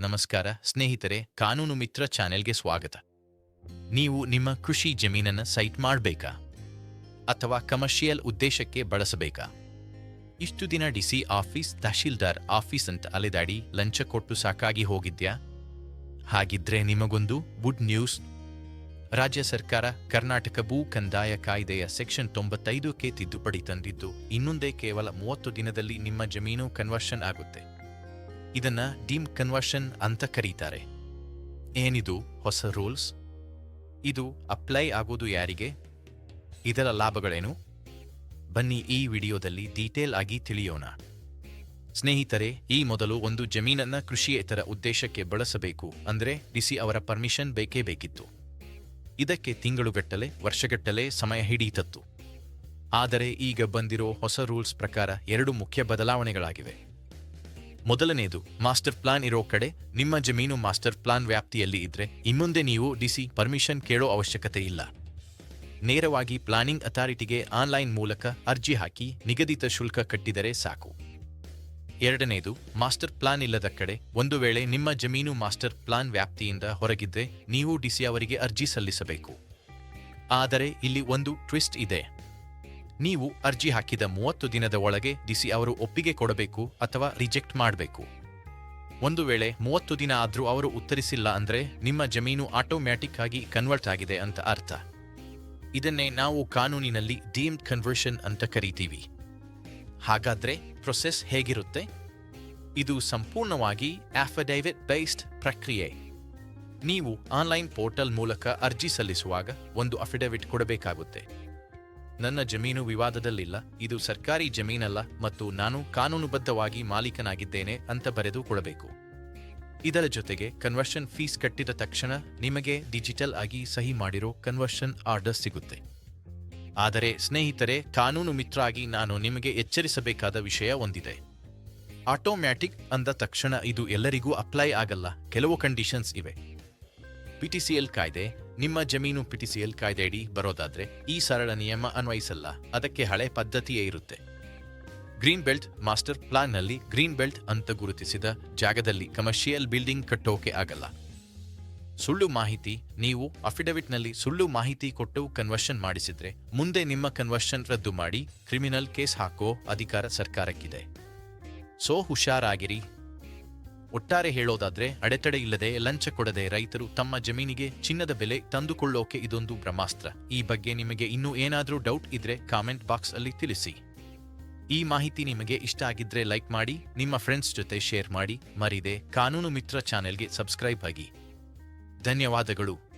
ನಮಸ್ಕಾರ, ಸ್ನೇಹಿತರೆ, ಕಾನೂನು ಮಿತ್ರ ಚಾನೆಲ್ಗೆ ಸ್ವಾಗತ. ನೀವು ನಿಮ್ಮ ಕೃಷಿ ಜಮೀನನ್ನ ಸೈಟ್ ಮಾಡಬೇಕಾ? ಅಥವಾ ಕಮರ್ಷಿಯಲ್ ಉದ್ದೇಶಕ್ಕೆ ಬಳಸಬೇಕಾ? ಇಷ್ಟು ದಿನ ಡಿಸಿ ಆಫೀಸ್, ತಹಶೀಲ್ದಾರ್ ಆಫೀಸ್ ಅಂತ ಅಲೆದಾಡಿ ಲಂಚ ಕೊಟ್ಟು ಸಾಕಾಗಿ ಹೋಗಿದ್ಯಾ? ಹಾಗಿದ್ರೆ ನಿಮಗೊಂದು ಗುಡ್ ನ್ಯೂಸ್. ರಾಜ್ಯ ಸರ್ಕಾರ ಕರ್ನಾಟಕ ಭೂ ಕಂದಾಯ ಕಾಯ್ದೆಯ ಸೆಕ್ಷನ್ ತೊಂಬತ್ತೈದಕ್ಕೆ ತಿದ್ದುಪಡಿ ತಂದಿದ್ದು, ಇನ್ನೊಂದೇ ಕೇವಲ ಮೂವತ್ತು ದಿನದಲ್ಲಿ ನಿಮ್ಮ ಜಮೀನು ಕನ್ವರ್ಷನ್ ಆಗುತ್ತೆ. ಇದನ್ನ ಡೀಮ್ ಕನ್ವರ್ಷನ್ ಅಂತ ಕರೀತಾರೆ. ಏನಿದು ಹೊಸ ರೂಲ್ಸ್? ಇದು ಅಪ್ಲೈ ಆಗೋದು ಯಾರಿಗೆ? ಇದರ ಲಾಭಗಳೇನು? ಬನ್ನಿ ಈ ವಿಡಿಯೋದಲ್ಲಿ ಡೀಟೇಲ್ ಆಗಿ ತಿಳಿಯೋಣ. ಸ್ನೇಹಿತರೆ, ಈ ಮೊದಲು ಒಂದು ಜಮೀನನ್ನ ಕೃಷಿಯೇತರ ಉದ್ದೇಶಕ್ಕೆ ಬಳಸಬೇಕು ಅಂದ್ರೆ ಡಿಸಿ ಅವರ ಪರ್ಮಿಷನ್ ಬೇಕೇ ಬೇಕಿತ್ತು. ಇದಕ್ಕೆ ತಿಂಗಳುಗಟ್ಟಲೆ, ವರ್ಷಗಟ್ಟಲೆ ಸಮಯ ಹಿಡಿಯಿತತ್ತು ಆದರೆ ಈಗ ಬಂದಿರೋ ಹೊಸ ರೂಲ್ಸ್ ಪ್ರಕಾರ ಎರಡು ಮುಖ್ಯ ಬದಲಾವಣೆಗಳಾಗಿವೆ. ಮೊದಲನೇದು, ಮಾಸ್ಟರ್ ಪ್ಲಾನ್ ಇರೋ ಕಡೆ ನಿಮ್ಮ ಜಮೀನು ಮಾಸ್ಟರ್ ಪ್ಲಾನ್ ವ್ಯಾಪ್ತಿಯಲ್ಲಿ ಇದ್ರೆ ಇನ್ಮುಂದೆ ನೀವು ಡಿಸಿ ಪರ್ಮಿಷನ್ ಕೇಳೋ ಅವಶ್ಯಕತೆ ಇಲ್ಲ. ನೇರವಾಗಿ ಪ್ಲಾನಿಂಗ್ ಅಥಾರಿಟಿಗೆ ಆನ್ಲೈನ್ ಮೂಲಕ ಅರ್ಜಿ ಹಾಕಿ ನಿಗದಿತ ಶುಲ್ಕ ಕಟ್ಟಿದರೆ ಸಾಕು. ಎರಡನೆಯದು ಮಾಸ್ಟರ್ ಪ್ಲಾನ್ ಇಲ್ಲದ ಕಡೆ ಒಂದು ವೇಳೆ ನಿಮ್ಮ ಜಮೀನು ಮಾಸ್ಟರ್ ಪ್ಲಾನ್ ವ್ಯಾಪ್ತಿಯಿಂದ ಹೊರಗಿದ್ದರೆ ನೀವು ಡಿಸಿ ಅವರಿಗೆ ಅರ್ಜಿ ಸಲ್ಲಿಸಬೇಕು. ಆದರೆ ಇಲ್ಲಿ ಒಂದು ಟ್ವಿಸ್ಟ್ ಇದೆ. ನೀವು ಅರ್ಜಿ ಹಾಕಿದ ಮೂವತ್ತು ದಿನದ ಒಳಗೆ ಡಿಸಿ ಅವರು ಒಪ್ಪಿಗೆ ಕೊಡಬೇಕು ಅಥವಾ ರಿಜೆಕ್ಟ್ ಮಾಡಬೇಕು. ಒಂದು ವೇಳೆ ಮೂವತ್ತು ದಿನ ಆದರೂ ಅವರು ಉತ್ತರಿಸಿಲ್ಲ ಅಂದರೆ ನಿಮ್ಮ ಜಮೀನು ಆಟೋಮ್ಯಾಟಿಕ್ ಆಗಿ ಕನ್ವರ್ಟ್ ಆಗಿದೆ ಅಂತ ಅರ್ಥ. ಇದನ್ನೇ ನಾವು ಕಾನೂನಿನಲ್ಲಿ ಡೀಮ್ಡ್ ಕನ್ವರ್ಷನ್ ಅಂತ ಕರಿತೀವಿ. ಹಾಗಾದ್ರೆ ಪ್ರೊಸೆಸ್ ಹೇಗಿರುತ್ತೆ? ಇದು ಸಂಪೂರ್ಣವಾಗಿ ಆಫಿಡೈವಿಟ್ ಬೇಸ್ಡ್ ಪ್ರಕ್ರಿಯೆ. ನೀವು ಆನ್ಲೈನ್ ಪೋರ್ಟಲ್ ಮೂಲಕ ಅರ್ಜಿ ಸಲ್ಲಿಸುವಾಗ ಒಂದು ಅಫಿಡವಿಟ್ ಕೊಡಬೇಕಾಗುತ್ತೆ. ನನ್ನ ಜಮೀನು ವಿವಾದದಲ್ಲಿಲ್ಲ, ಇದು ಸರ್ಕಾರಿ ಜಮೀನಲ್ಲ ಮತ್ತು ನಾನು ಕಾನೂನುಬದ್ಧವಾಗಿ ಮಾಲೀಕನಾಗಿದ್ದೇನೆ ಅಂತ ಬರೆದು ಕೊಡಬೇಕು. ಇದರ ಜೊತೆಗೆ ಕನ್ವರ್ಷನ್ ಫೀಸ್ ಕಟ್ಟಿದ ತಕ್ಷಣ ನಿಮಗೆ ಡಿಜಿಟಲ್ ಆಗಿ ಸಹಿ ಮಾಡಿರೋ ಕನ್ವರ್ಷನ್ ಆರ್ಡರ್ ಸಿಗುತ್ತೆ. ಆದರೆ ಸ್ನೇಹಿತರೆ, ಕಾನೂನು ಮಿತ್ರ ಆಗಿ ನಾನು ನಿಮಗೆ ಎಚ್ಚರಿಸಬೇಕಾದ ವಿಷಯ ಒಂದಿದೆ. ಆಟೋಮ್ಯಾಟಿಕ್ ಅಂದ ತಕ್ಷಣ ಇದು ಎಲ್ಲರಿಗೂ ಅಪ್ಲೈ ಆಗಲ್ಲ, ಕೆಲವು ಕಂಡೀಷನ್ಸ್ ಇವೆ. ಪಿಟಿಸಿಎಲ್ ಕಾಯ್ದೆ ನಿಮ್ಮ ಜಮೀನು ಪಿಟಿಸಿಎಲ್ ಕಾಯ್ದೆಯಡಿ ಬರೋದಾದ್ರೆ ಈ ಸರಳ ನಿಯಮ ಅನ್ವಯಿಸಲ್ಲ. ಅದಕ್ಕೆ ಹಳೆ ಪದ್ಧತಿಯೇ ಇರುತ್ತೆ. ಗ್ರೀನ್ ಬೆಲ್ಟ್ ಮಾಸ್ಟರ್ ಪ್ಲಾನ್ನಲ್ಲಿ ಗ್ರೀನ್ ಬೆಲ್ಟ್ ಅಂತ ಗುರುತಿಸಿದ ಜಾಗದಲ್ಲಿ ಕಮರ್ಷಿಯಲ್ ಬಿಲ್ಡಿಂಗ್ ಕಟ್ಟೋಕೆ ಆಗಲ್ಲ. ಸುಳ್ಳು ಮಾಹಿತಿ, ನೀವು ಅಫಿಡವಿಟ್ನಲ್ಲಿ ಸುಳ್ಳು ಮಾಹಿತಿ ಕೊಟ್ಟು ಕನ್ವರ್ಷನ್ ಮಾಡಿಸಿದ್ರೆ ಮುಂದೆ ನಿಮ್ಮ ಕನ್ವರ್ಷನ್ ರದ್ದು ಮಾಡಿ ಕ್ರಿಮಿನಲ್ ಕೇಸ್ ಹಾಕೋ ಅಧಿಕಾರ ಸರ್ಕಾರಕ್ಕಿದೆ. ಸೋ ಹುಷಾರಾಗಿರಿ. ಒಟ್ಟಾರೆ ಹೇಳೋದಾದ್ರೆ, ಅಡೆತಡೆ ಇಲ್ಲದೆ ಲಂಚ ಕೊಡದೆ ರೈತರು ತಮ್ಮ ಜಮೀನಿಗೆ ಚಿನ್ನದ ಬೆಲೆ ತಂದುಕೊಳ್ಳೋಕೆ ಇದೊಂದು ಬ್ರಹ್ಮಾಸ್ತ್ರ. ಈ ಬಗ್ಗೆ ನಿಮಗೆ ಇನ್ನೂ ಏನಾದರೂ ಡೌಟ್ ಇದ್ರೆ ಕಾಮೆಂಟ್ ಬಾಕ್ಸ್ ಅಲ್ಲಿ ತಿಳಿಸಿ. ಈ ಮಾಹಿತಿ ನಿಮಗೆ ಇಷ್ಟ ಆಗಿದ್ರೆ ಲೈಕ್ ಮಾಡಿ, ನಿಮ್ಮ ಫ್ರೆಂಡ್ಸ್ ಜೊತೆ ಶೇರ್ ಮಾಡಿ, ಮರಿದೆ ಕಾನೂನು ಮಿತ್ರ ಚಾನೆಲ್ಗೆ ಸಬ್ಸ್ಕ್ರೈಬ್ ಆಗಿ. ಧನ್ಯವಾದಗಳು.